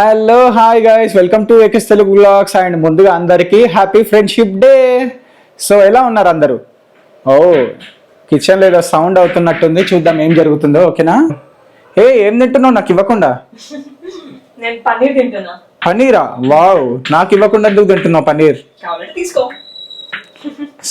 Hello hi guys welcome to X Telugu blogs and ముందుగా అందరికీ happy friendship day so ఎలా ఉన్నారు అందరూ? ఓ కిచెన్లో ఏదో సౌండ్ అవుతున్నట్టుంది. చూద్దాం ఏం జరుగుతుందో ఓకేనా? ఏ ఏం తింటున్నావు? నాకు ఇవ్వకుండా. నేను పన్నీర్ తింటున్నా. పన్నీరా? వావ్ నాకు ఇవ్వకుండా ఎందుకు తింటున్నావు పన్నీర్? తీసుకో.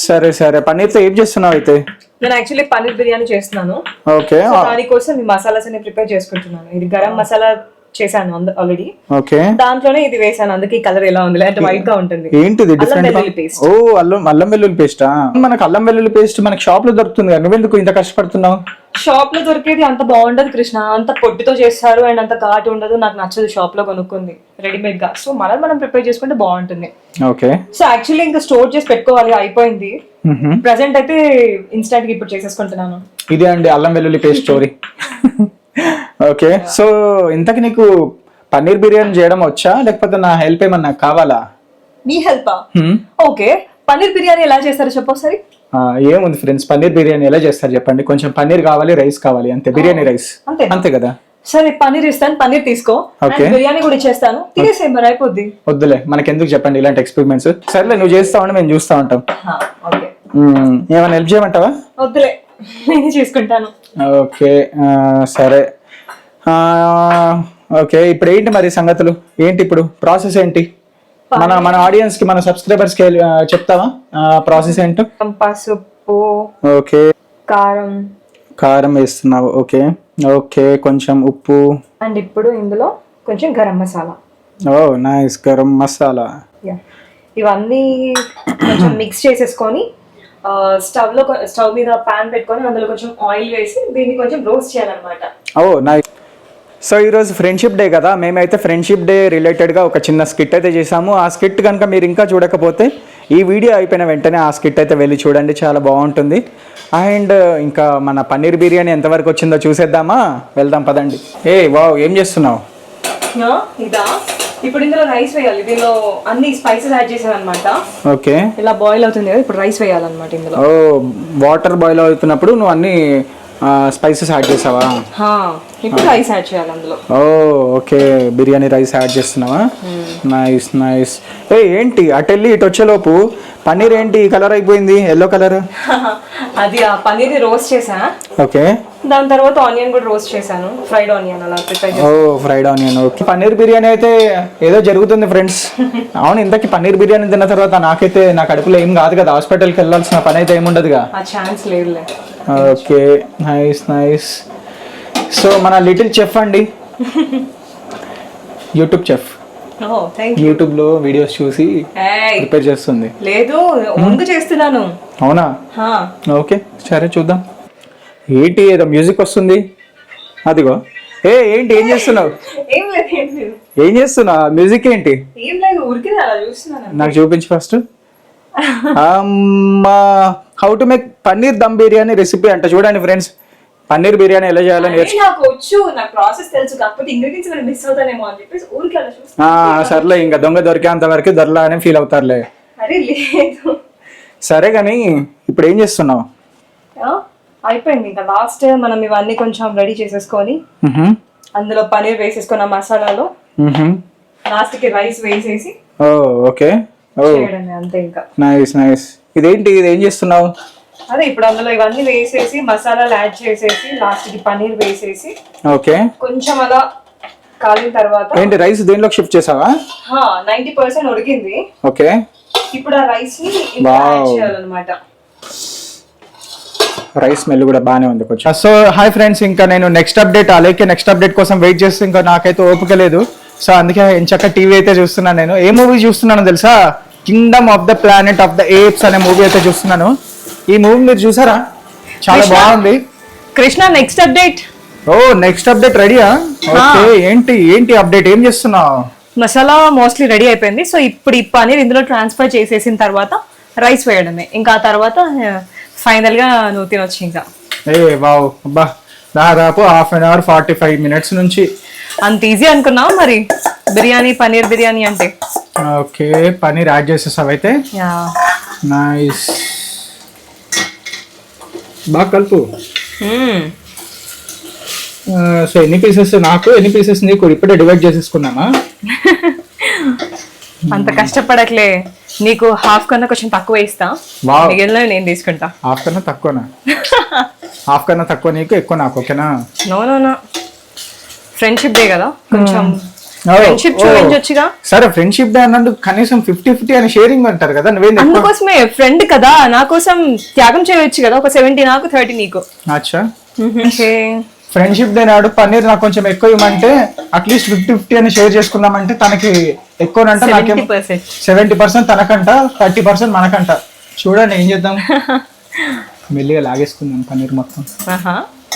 సరే సరే. పన్నీర్తో ఏం చేస్తున్నావు అయితే? నేను యాక్చువల్లీ పన్నీర్ బిర్యానీ చేస్తున్నాను. ఓకే. దానికోసం ఈ మసాలాస్ అన్ని ప్రిపేర్ చేసుకుంటున్నాను. ఇది గరం మసాలా చేశాను ఆల్రెడీ ఓకే. దాంట్లోనే ఇది వేసాను అందుకే కలర్ ఎలా ఉంది అంటే వైట్గా ఉంటుంది. ఏంటిది డిఫరెంట్. ఓ అల్లం అల్లం వెల్లుల్లి పేస్టా మనకు అల్లం వెల్లుల్లి పేస్ట్ మనకి షాప్లో దొరుకుతుంది కదా నువ్వెందుకు ఇంత కష్టపడుతున్నావు? షాప్లో దొరికేది అంత బాగుండదు కృష్ణ అంత పొట్టుతో చేస్తారు అండ్ అంత ఘాటు ఉండదు నాకు నచ్చదు షాప్లో కొనుక్కుంది రెడీమేడ్గా. సో మనం మనం ప్రిపేర్ చేసుకుంటే బాగుంటుంది. ఓకే. సో యాక్చువల్లీ ఇంకా స్టోర్ చేసి పెట్టుకోవాలి అయిపోయింది. ప్రెసెంట్ అయితే ఇన్స్టాంట్గా ఇప్పుడు చేసేసుకుంటున్నాను. ఇదే అండి అల్లం వెల్లుల్లి పేస్ట్ స్టోరీ ఓకే. సో ఇంతకి నీకు పన్నీర్ బిర్యానీ చేయడం వచ్చా? లేకపోతే నా హెల్ప్ ఏమన్నా కావాలా? నీ హెల్పా? హ్మ్? ఓకే. పన్నీర్ బిర్యానీ ఎలా చేస్తారో చెప్పు ఆ, ఏముంది ఫ్రెండ్స్ పన్నీర్ బిర్యానీ ఎలా చేస్తారు చెప్పండి. కొంచెం పన్నీర్ కావాలి రైస్ కావాలి అంతే. బిర్యానీ రైస్. అంతే. కదా? సరే పన్నీర్ ఇస్తాను పన్నీర్ తీసుకో. బిర్యానీ కూడా ఇచ్చేస్తాను తినేసే మరి అయిపోద్ది. వద్దులే మనకి ఎందుకు చెప్పండి ఇలాంటి ఎక్స్పెరిమెంట్స్ సర్లే నువ్వు చేస్తా ఉండి మేము చూస్తా ఉంటాం. మ్మ్. ఏమైనా హెల్ప్ చేయమంటావా? వద్దులే నేను చేసుకుంటాను. ఓకే సరే. ఓకే ఇప్పుడు ఏంటి మరి సంగతులు? ఏంటి ఇప్పుడు? ప్రాసెస్ ఏంటి? మన మన ఆడియన్స్కి మన సబ్స్క్రైబర్స్కి చెప్తావా? ప్రాసెస్ ఏంటో? పసుపు ఓకే. కారం. కారం వేస్తున్నావు. ఓకే. ఓకే కొంచెం ఉప్పు. అండ్ ఇప్పుడు ఇందులో కొంచెం గరం మసాలా. Oh nice. గరం మసాలా. ఇవన్నీ కొంచెం మిక్స్ చేసేసుకొని స్టవ్లో స్టవ్ మీద పాన్ పెట్టుకొని అందులో కొంచెం ఆయిల్ వేసి దీన్ని కొంచెం రోస్ట్ చేయాలన్నమాట. ఓ నైస్. సో ఈరోజు ఫ్రెండ్షిప్ డే కదా మేమైతే ఫ్రెండ్షిప్ డే రిలేటెడ్గా ఒక చిన్న స్కిట్ అయితే చేసాము ఆ స్కిట్ కనుక మీరు ఇంకా చూడకపోతే ఈ వీడియో అయిపోయిన వెంటనే ఆ స్కిట్ అయితే వెళ్ళి చూడండి చాలా బాగుంటుంది. అండ్ ఇంకా మన పన్నీర్ బిర్యానీ ఎంతవరకు వచ్చిందో చూసేద్దామా? వెళ్దాం పదండి. ఏ వావ్ ఏం చేస్తున్నావు? ఇప్పుడు ఇందులో రైస్ వేయాలి. దీనిలో అన్ని స్పైసెస్ యాడ్ చేసాను అనమాట ఓకే. ఇలా బాయిల్ అవుతుంది కదా ఇప్పుడు రైస్ వేయాలన్నమాట ఇందులో. ఓ వాటర్ బాయిల్ అవుతున్నప్పుడు నువ్వు అన్ని స్పైసెస్ యాడ్ చేసావా? ఇప్పుడు రైస్ యాడ్ చేయాలి అందులో. ఓ ఓకే. బిర్యానీ రైస్ యాడ్ చేస్తున్నావా? Nice nice. ఏ ఏంటి? అటు వెళ్ళి ఇటు వచ్చేలోపు పన్నీర్ ఏంటి? కలర్ అయిపోయింది. Yellow colour? అది ఆ పన్నీర్ రోస్ట్ చేసా ఓకే. దాని తర్వాత ఆనియన్ కూడా రోస్ట్ చేశాను. ఫ్రైడ్ ఆనియన్ అలా ప్రిపేర్ ఓ fried onion. Okay. Paneer biryani అయితే ఏదో జరుగుతుంది ఫ్రెండ్స్. అవును ఇంతకీ పన్నీర్ బిర్యానీ తిన్న తర్వాత నాకైతే నా కడుపులో ఏం కాదు కదా. హాస్పిటల్కి వెళ్ళాల్సిన పని అయితే ఏముండదుగా? ఆ ఛాన్స్ లేదులే. ఓకే. Nice nice. సో మన లిటిల్ చెఫ్ అండి. YouTube chef. ఓ థ్యాంక్ యూట్యూబ్లో వీడియోస్ చూసి ప్రిపేర్ చేస్తుంది. లేదు ముందు చేస్తున్నాను. అవునా? ఓకే సరే చూద్దాం. ఏంటి ఏదో మ్యూజిక్ వస్తుంది. అదిగో. ఏ ఏంటి ఏం చేస్తున్నావు? ఏం చేస్తున్నావు? మ్యూజిక్ ఏంటి? నాకు చూపించు ఫస్ట్. అమ్మా how to make paneer dum biryani recipe అంట. చూడండి ఫ్రెండ్స్ పన్నీర్ బిర్యానీ ఎలా చేయాలో నేర్చు. అదే నాకు వచ్చు నాకు ప్రాసెస్ తెలుసు కాకపోతే ఇంగ్రీడియంట్స్ మనం మిస్ అవుతానేమో అని చెప్పేసి ఊరికి అలా చూస్తాను ఆ, సర్లే ఇంకా దొంగ దొరికేంత వరకు దొరలా అని ఫీల్ అవుతారులే. అరే లేదు. సరే కానీ ఇప్పుడు ఏం చేస్తున్నావు? అయిపోయింది. ఇంకా లాస్ట్ మనం ఇవన్నీ కొంచెం రెడీ చేసేసుకొని అందులో పనీర్ వేసేసుకొని ఆ మసాలాలో. లాస్ట్కి రైస్ వేసేసి ఓ ఓకే. ఓ. అంతే ఇంకా. నైస్ నైస్ ఇదేంటి ఇది ఏం చేస్తున్నావు? అదే ఇప్పుడు అందులో ఇవన్నీ వేసేసి మసాలాలు యాడ్ చేసేసి లాస్ట్కి పనీర్ వేసేసి ఓకే. కొంచెం అలా కాలిన తర్వాత ఏంటి రైస్ దేనిలోకి షిఫ్ట్ చేసావా? నైన్టీ పర్సెంట్ ఉడికింది. ఓకే. ఇప్పుడు ఆ రైస్ని. చేయాలన్నమాట. రైస్ స్మెల్ కూడా బాగానే ఉంది కొంచెం. సో హాయ్ ఫ్రెండ్స్ ఇంకా నేను నెక్స్ట్ అప్డేట్ అలాగే నెక్స్ట్ అప్డేట్ కోసం వెయిట్ చేస్తే ఇంకా నాకైతే ఓపిక లేదు. సో అందుకే ఎంచక్క టీవీ అయితే చూస్తున్నాను నేను. ఏ మూవీ చూస్తున్నాను తెలుసా? Kingdom of the planet of the apes అనే మూవీ అయితే చూస్తున్నాను. ఈ మూవీ మీరు చూసారా? చాలా కృష్ణ? బాగుంది. కృష్ణ నెక్స్ట్ అప్డేట్ ఓ నెక్స్ట్ అప్డేట్ రెడీయా? ఓకే ఏంటి ఏంటి అప్డేట్ ఏం చేస్తున్నావు? మసాలా మోస్ట్లీ రెడీ అయిపోయింది. సో ఇప్పుడు ఈ పనీర్ ఇందులో ట్రాన్స్ఫర్ చేసేసిన తర్వాత రైస్ వేయడమే. ఇంకా ఆ తర్వాత ఫైనల్గా నువ్వు తినొచ్చు ఇంకా. ఏ వావ్ అబ్బా. దాదాపు half an hour forty five minutes నుంచి. అంత ఈజీ అనుకున్నావు మరి? బిర్యానీ పనీర్ బిర్యానీ అంటే. ఓకే పన్నీర్ యాడ్ చేసేసావు అయితే యా. నైస్ బాగా కలుపు. సో ఎన్ని పీసెస్ నాకు ఎన్ని పీసెస్ నీకు? ఇప్పుడే డివైడ్ చేసేసుకున్నామా? అంత కష్టపడట్లే. నీకు హాఫ్ కన్నా కొంచెం తక్కువ ఇస్తా. వావ్. మిగిలినవి నేను తీసుకుంటా. హాఫ్ కన్నా తక్కువనా? హాఫ్ కన్నా తక్కువ నీకు ఎక్కువ నాకు ఓకేనా? No no no. Friendship day కదా. కొంచెం ఫ్రెండ్షిప్. చూపించొచ్చుగా? సరే ఫ్రెండ్షిప్ డే అన్నందుకు కనీసం ఫిఫ్టీ ఫిఫ్టీ అని షేరింగ్ అంటారు కదా నువ్వేం అందుకోసమే ఫ్రెండ్ కదా నా కోసం త్యాగం చేయొచ్చు కదా ఒక సెవెంటీ నాకు థర్టీ నీకు. అచ్చా. ఫ్రెండ్షిప్ డే నాడు పన్నీర్ నాకు కొంచెం ఎక్కువ ఇవ్వమంటే అట్లీస్ట్ ఫిఫ్టీ ఫిఫ్టీ అని షేర్ చేసుకుందామంటే తనకి ఎక్కువ అంటే నాకేం సెవెంటీ పర్సెంట్ తనకంట థర్టీ పర్సెంట్ మనకంట. చూడండి ఏం చేద్దాం. మెల్లిగా లాగేసుకుందాం పన్నీర్ మొత్తం.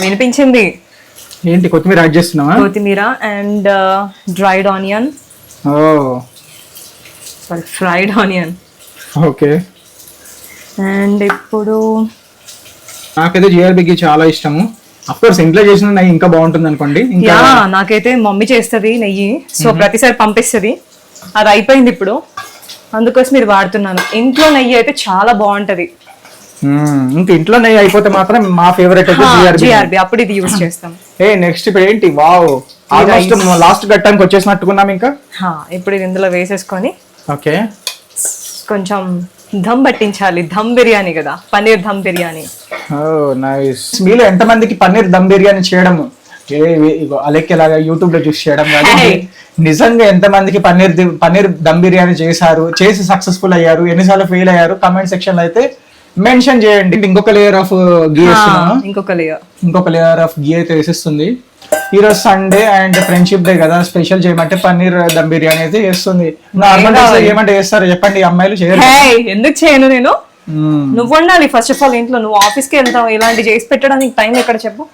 వినిపించింది. ఏంటి కొత్తిమీర యాడ్ చేస్తున్నావా? కొత్తిమీర and dried onion oh. Sorry fried onion okay. And ఇప్పుడు నాకైతే జిఆర్బికి చాలా ఇష్టము. అఫ్ కోర్స్ ఇంట్లో చేసిన నెయ్యి ఇంకా బాగుంటుంది అనుకోండి. ఇంకా యా నాకైతే మమ్మీ చేస్తుంది నెయ్యి. సో ప్రతిసారి పంపిస్తుంది. అది అయిపోయింది ఇప్పుడు. అందుకోసం ఇది వాడుతున్నాను. ఇంట్లో నెయ్యి అయితే చాలా బాగుంటది. ఇంకా ఇంట్లో నెయ్యి అయిపోతే మాత్రం మా ఫేవరెట్ జిఆర్బి అప్పుడు ఇది యూజ్ చేస్తాం. ఏ నెక్స్ట్ ఇప్పుడు ఏంటి? వావ్ ఆల్మోస్ట్ లాస్ట్ గట్టానికి వచ్చేసినట్టుకున్నాం ఇంకా? ఇప్పుడు ఇది ఇందులో వేసేసుకొని ఓకే కొంచెం ధమ్ పట్టించాలి. ధమ్ బిర్యానీ కదా. పన్నీర్ ధమ్ బిర్యానీ. ఓ నైస్ మీలో ఎంతమందికి పన్నీర్ దమ్ బిర్యానీ చేయడం ఏ ఇగో అలెక్కి లాగా యూట్యూబ్లో చూసి చేయడం Hey. నిజంగా ఎంతమందికి పన్నీర్ పన్నీర్ దమ్ బిర్యానీ చేశారు? చేసి సక్సెస్ఫుల్ అయ్యారు? ఎన్నిసార్లు ఫెయిల్ అయ్యారు? కమెంట్ సెక్షన్లో అయితే మెన్షన్ చేయండి. ఇంకొక లేయర్ ఆఫ్ గీ ఇంకొక లేయర్ ఇంకొక లేయర్ ఆఫ్ గీ అయితే వేసేస్తుంది. ఈరోజు సండే అండ్ ఫ్రెండ్షిప్ డే కదా స్పెషల్ చేయమంటే పన్నీర్ దమ్ బిర్యానీ అయితే చేస్తుంది. నార్మల్ డేస్ ఏమంటే చేస్తారు చెప్పండి అమ్మాయిలు చేయరు. ఎందుకు చేయను నేను. నువ్వు ఉండాలి ఫస్ట్ ఆఫ్ ఆల్ ఇంట్లో నువ్వు ఆఫీస్కి వెళ్తావు ఇలాంటి చేసి పెట్టడానికి టైం ఎక్కడ చెప్పు.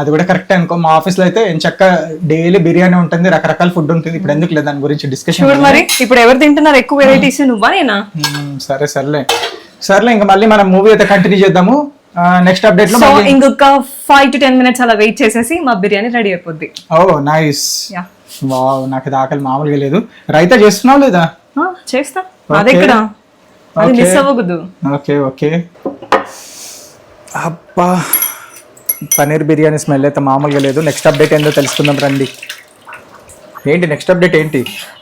అది కూడా కరెక్ట్ అనుకో. మా ఆఫీస్లో అయితే చక్క డైలీ బిర్యానీ ఉంటుంది రకరకాల ఫుడ్ ఉంటుంది. ఇప్పుడు ఎందుకు లేదు దాని గురించి డిస్కషన్ మరి ఇప్పుడు ఎవరు తింటున్నారు? ఎక్కువ వెరైటీస్ నువ్వా నేనా? సరే సర్లే. సర్లే ఇంకా మళ్ళీ మనం మూవీ అయితే కంటిన్యూ చేద్దాము. నెక్స్ట్ అప్డేట్లో సో ఇంకొక ఫైవ్ టు టెన్ మినిట్స్ అలా వెయిట్ చేసేసి మా బిర్యానీ రెడీ అయిపోద్ది. ఓ నైస్ యా వావ్ నాకు ఇది ఆకలి మామూలుగా లేదు. రైతా చేస్తున్నావు లేదా? చేస్తా. అది ఎక్కడ అది. మిస్ అవ్వకూడదు. ఓకే ఓకే అబ్బా పన్నీర్ బిర్యానీ స్మెల్ అయితే మామూలుగా లేదు. నెక్స్ట్ అప్డేట్ ఏందో తెలుసుకుందాం రండి. ఏంటి నెక్స్ట్ అప్డేట్ ఏంటి?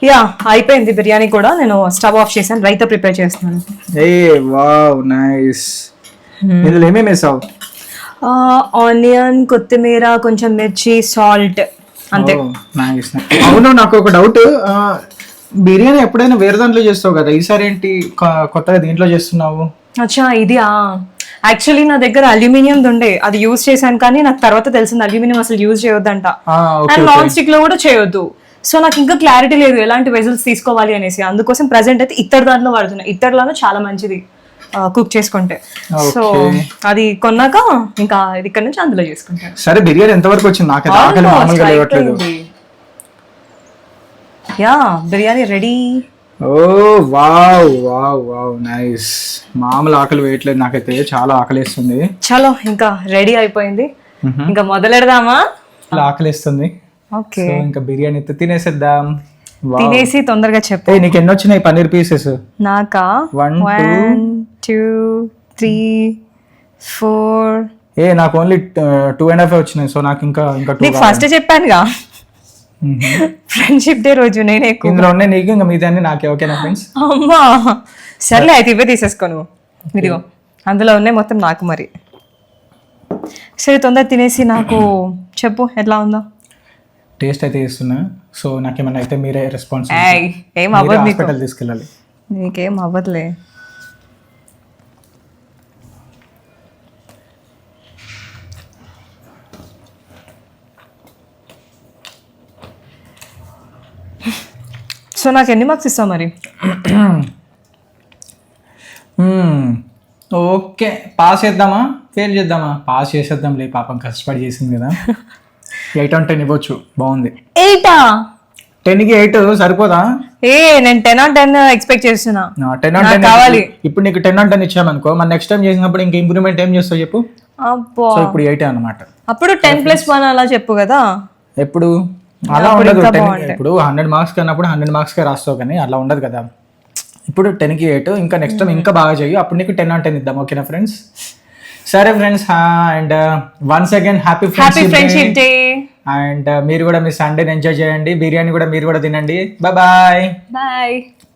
యా అయిపోయింది బిర్యానీ కూడా. నేను స్టవ్ ఆఫ్ చేశాను. రైతా ప్రిపేర్ చేస్తున్నాను. ఏ వావ్ నైస్ ఇందులో ఏమేమి వేసావు? ఆనియన్ కొత్తిమీర కొంచెం మిర్చి సాల్ట్. అంతే. నైస్ అవును నాకు ఒక డౌట్ బిర్యానీ ఎప్పుడైనా వేరే దాంట్లో చేస్తావు కదా? ఈసారి ఏంటి కొత్తగా దీంట్లో చేస్తున్నావు? అచ్చా ఇది యాక్చువల్లీ నా దగ్గర అల్యూమినియం ఉండే. అది యూజ్ చేశాను కానీ నాకు తర్వాత తెలిసింది అల్యూమినియం అసలు యూజ్ చేయొద్దంట. అండ్ నాన్ స్టిక్లో కూడా చేయొద్దు. సో నాకు ఇంకా క్లారిటీ లేదు ఎలాంటి వెజల్స్ తీసుకోవాలి అనేసి. అందుకోసం ప్రజెంట్ అయితే ఇత్తడి దాంట్లో వాడుతున్నా. ఇత్తడిలోనే చాలా మంచిది కుక్ చేసుకుంటే. సో అది కొన్నాక ఇంకా ఇక్కడ నుంచి అందులో చేసుకుంటాను సరే బిర్యానీ ఎంతవరకు వచ్చింది? నాకైతే ఆకలి మామూలుగా లేవట్లేదు. యా బిర్యానీ రెడీ ఓ వావ్ వావ్ వావ్ నైస్ మామూలు ఆకలి వేయట్లేదు. నాకైతే చాలా ఆకలిస్తుంది. చలో ఇంకా రెడీ అయిపోయింది. ఇంకా మొదలెడదామా? ఆకలిస్తుంది. ఓకే. ఇంకా బిర్యానీ అయితే తినేసేద్దాం. తినేసి తొందరగా చెప్పు. నీకు ఎన్ని వచ్చినాయి పన్నీర్ పీసెస్? నాకా? వన్ టూ త్రీ ఫోర్ ఏ నాకు ఓన్లీ టూ అండ్ హాఫ్ వచ్చినాయి సో నాకు ఇంకా ఇంకా నీకు ఫస్ట్ చెప్పానుగా? ఫ్రెండ్షిప్ డే రోజు నేనే ఇందులో ఉన్నాయి నీకు ఇంకా మిగతా నాకే ఓకేనా ఫ్రెండ్స్ అమ్మా! సర్లే అయితే ఇవే తీసేసుకో నువ్వు. ఇదిగో అందులో ఉన్నాయి మొత్తం నాకు మరి. సరే తొందర తినేసి నాకు చెప్పు ఎట్లా ఉందో. టేస్ట్ అయితే చేస్తున్నా. సో నాకేమన్నా అయితే మీరే రెస్పాన్స్ ఏం అవ్వదు హాస్పిటల్ తీసుకెళ్ళాలి. నీకేం అవ్వదులే. సో నాకు ఎన్ని మార్క్స్ ఇస్తావు మరి? ఓకే పాస్ చేద్దామా? ఫెయిల్ చేద్దామా? పాస్ చేసేద్దాంలే. పాపం కష్టపడి చేసింది కదా. ఎయిట్ ఆన్ టెన్ ఇవ్వచ్చు. బాగుంది. ఎయిటా టెన్కి ఎయిట్ సరిపోదా? ఏ నేను టెన్ ఆన్ టెన్ ఎక్స్పెక్ట్ చేస్తున్నా. టెన్ ఆన్ టెన్ కావాలి. ఇప్పుడు నీకు టెన్ ఆన్ టెన్ ఇచ్చామనుకో మన నెక్స్ట్ టైం చేసినప్పుడు ఇంకా ఇంప్రూవ్మెంట్ ఏం చేస్తావు చెప్పు? సో ఇప్పుడు ఎయిట్ అనమాట అప్పుడు టెన్ ప్లస్ వన్ అలా చెప్పు కదా. ఎప్పుడు? అలా ఉండదు. టెన్ ఇప్పుడు హండ్రెడ్ మార్క్స్ కన్నప్పుడు హండ్రెడ్ మార్క్స్కే రాస్తావు కానీ అలా ఉండదు కదా. ఇప్పుడు టెన్కి ఎయిట్ ఇంకా నెక్స్ట్ టైం ఇంకా బాగా చెయ్యి అప్పుడు నీకు టెన్ ఆన్ టెన్ ఇద్దాం. ఓకేనా ఫ్రెండ్స్ సరే friends and once again happy happy friendship friendship day and మీరు కూడా మీ సండేని ఎంజాయ్ చేయండి. బిర్యానీ కూడా మీరు కూడా తినండి. Bye bye